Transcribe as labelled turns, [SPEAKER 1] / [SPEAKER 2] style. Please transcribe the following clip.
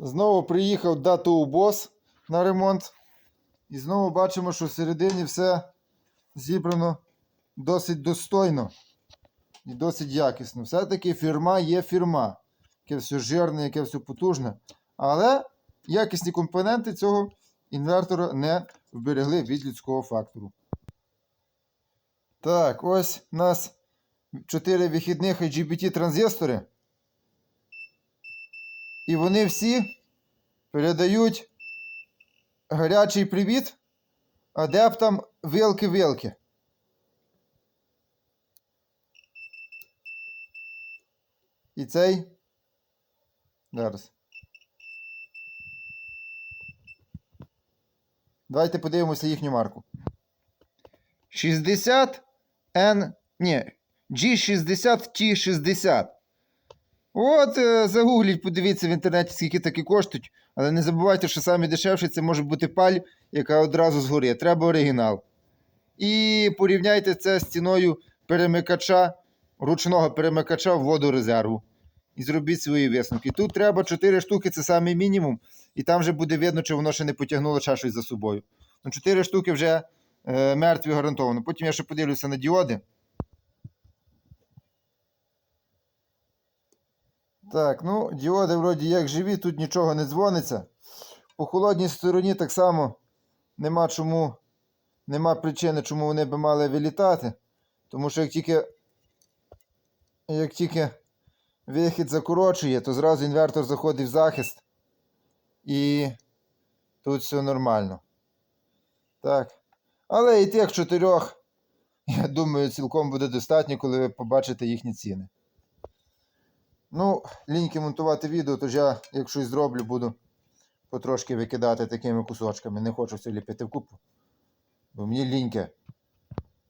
[SPEAKER 1] Знову приїхав дату бос на ремонт. І знову бачимо, що всередині все зібрано досить достойно і досить якісно. Все-таки фірма є фірма. Яке все жирне, яке все потужне. Але якісні компоненти цього інвертора не вберегли від людського фактору. Так, ось у нас 4 вихідних IGBT транзистори. І вони всі передають гарячий привіт адептам вилки-вилки. І цей. Зараз. Давайте подивимося їхню марку. 60 N. Ні. G60T60. От, е, загугліть, подивіться в інтернеті, скільки такі коштують. Але не забувайте, що самі дешевші це може бути паль, яка одразу згорить. Треба оригінал. І порівняйте це з ціною перемикача, ручного перемикача в воду резерву. І зробіть свої висновки. Тут треба 4 штуки, це самий мінімум. І там вже буде видно, чи воно ще не потягнуло чашу за собою. Ну, 4 штуки вже е, мертві гарантовано. Потім я ще подивлюся на діоди. Так, ну, діоди вроді як живі, тут нічого не дзвониться. По холодній стороні так само нема чому, нема причини, чому вони би мали вилітати. Тому що як тільки, як тільки вихід закорочує, то зразу інвертор заходить в захист. І тут все нормально. Так. Але і тих чотирьох, я думаю, цілком буде достатньо, коли ви побачите їхні ціни. Ну, ліньки монтувати відео, тож я, як щось зроблю, буду потрошки викидати такими кусочками. Не хочу все ліпити в купу. Бо мені ліньки